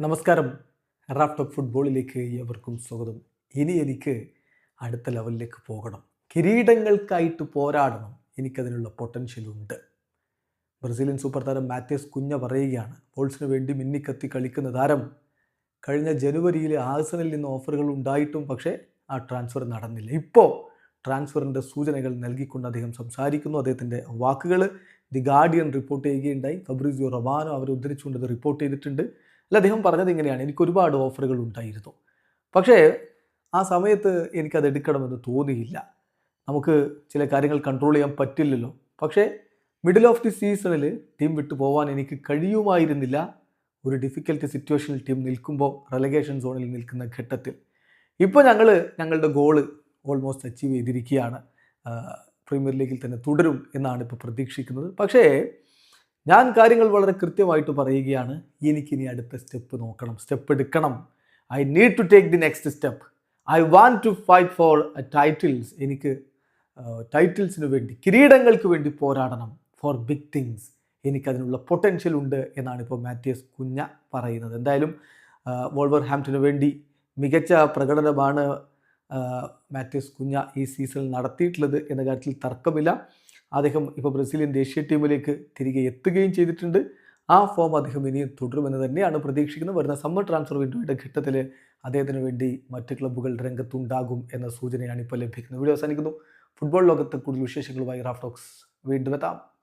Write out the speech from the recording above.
നമസ്കാരം. Raf top ഫുട്ബോളിലേക്ക് ഏവർക്കും സ്വാഗതം. ഇനി എനിക്ക് അടുത്ത ലെവലിലേക്ക് പോകണം. കിരീടങ്ങൾക്കായിട്ട് പോരാടണം. എനിക്കതിനുള്ള പൊട്ടൻഷ്യൽ ഉണ്ട് ബ്രസീലിയൻ സൂപ്പർ താരം മാത്യസ് കുഞ്ഞ പറയുകയാണ് ബോൾസിന് വേണ്ടി മിന്നിക്കത്തി കളിക്കുന്ന താരം കഴിഞ്ഞ ജനുവരിയിൽ ആഴ്സണലിൽ നിന്ന് ഓഫറുകൾ ഉണ്ടായിട്ടും പക്ഷേ ആ ട്രാൻസ്ഫർ നടന്നില്ല. ഇപ്പോൾ ട്രാൻസ്ഫറിന്റെ സൂചനകൾ നൽകിക്കൊണ്ട് അദ്ദേഹം സംസാരിക്കുന്നു. അദ്ദേഹത്തിന്റെ വാക്കുകൾ ദി ഗാർഡിയൻ റിപ്പോർട്ട് ചെയ്യുകയുണ്ടായി. ഫബ്രിസിയോ റവാനോ അവർ ഉദ്ധരിച്ചുകൊണ്ട് റിപ്പോർട്ട് ചെയ്തിട്ടുണ്ട്. അല്ല അദ്ദേഹം പറഞ്ഞത് ഇങ്ങനെയാണ്. എനിക്ക് ഒരുപാട് ഓഫറുകൾ ഉണ്ടായിരുന്നു. പക്ഷേ ആ സമയത്ത് എനിക്കത് എടുക്കണമെന്ന് തോന്നിയില്ല. നമുക്ക് ചില കാര്യങ്ങൾ കൺട്രോൾ ചെയ്യാൻ പറ്റില്ലല്ലോ. പക്ഷേ മിഡിൽ ഓഫ് ദി സീസണിൽ ടീം വിട്ടു പോകാൻ എനിക്ക് കഴിയുമായിരുന്നില്ല. ഒരു ഡിഫിക്കൽട്ട് സിറ്റുവേഷനിൽ ടീം നിൽക്കുമ്പോൾ റെലഗേഷൻ സോണിൽ നിൽക്കുന്ന ഘട്ടത്തിൽ. ഇപ്പോൾ ഞങ്ങൾ ഞങ്ങളുടെ ഗോൾ ഓൾമോസ്റ്റ് അച്ചീവ് ചെയ്തിരിക്കുകയാണ്. പ്രീമിയർ ലീഗിൽ തന്നെ തുടരും എന്നാണ് ഇപ്പോൾ പ്രതീക്ഷിക്കുന്നത്. പക്ഷേ ഞാൻ കാര്യങ്ങൾ വളരെ കൃത്യമായിട്ട് പറയുകയാണ്. എനിക്കിനി അടുത്ത സ്റ്റെപ്പ് നോക്കണം. സ്റ്റെപ്പ് എടുക്കണം. I need to take the next step I want to fight for titles എനിക്ക് ടൈറ്റിൽസിന് വേണ്ടി കിരീടങ്ങൾക്ക് വേണ്ടി പോരാടണം. ഫോർ ബിഗ് തിങ്സ് എനിക്കതിനുള്ള പൊട്ടൻഷ്യൽ ഉണ്ട് എന്നാണ് ഇപ്പോൾ മാത്യൂസ് കുഞ്ഞ പറയുന്നത്. എന്തായാലും വോൾവർ ഹാംപ്റ്റിന് വേണ്ടി മികച്ച പ്രകടനമാണ് മാത്യൂസ് കുഞ്ഞ ഈ സീസണിൽ നടത്തിയിട്ടുള്ളത് എന്ന കാര്യത്തിൽ തർക്കമില്ല. അദ്ദേഹം ഇപ്പോൾ ബ്രസീലിയൻ ദേശീയ ടീമിലേക്ക് തിരികെ എത്തുകയും ചെയ്തിട്ടുണ്ട്. ആ ഫോം അദ്ദേഹം ഇനിയും തുടരുമെന്ന് തന്നെയാണ് പ്രതീക്ഷിക്കുന്നത്. വരുന്ന സമ്മർ ട്രാൻസ്ഫർ വിൻഡോയുടെ ഘട്ടത്തിൽ അദ്ദേഹത്തിന് വേണ്ടി മറ്റ് ക്ലബ്ബുകൾ രംഗത്തുണ്ടാകും എന്ന സൂചനയാണ് ഇപ്പോൾ ലഭിക്കുന്നത്. വീഡിയോ അവസാനിക്കുന്നു. ഫുട്ബോൾ ലോകത്ത് കൂടുതൽ വിശേഷങ്ങളുമായി റാഫ്റ്റോക്സ് വീണ്ടും എത്താം.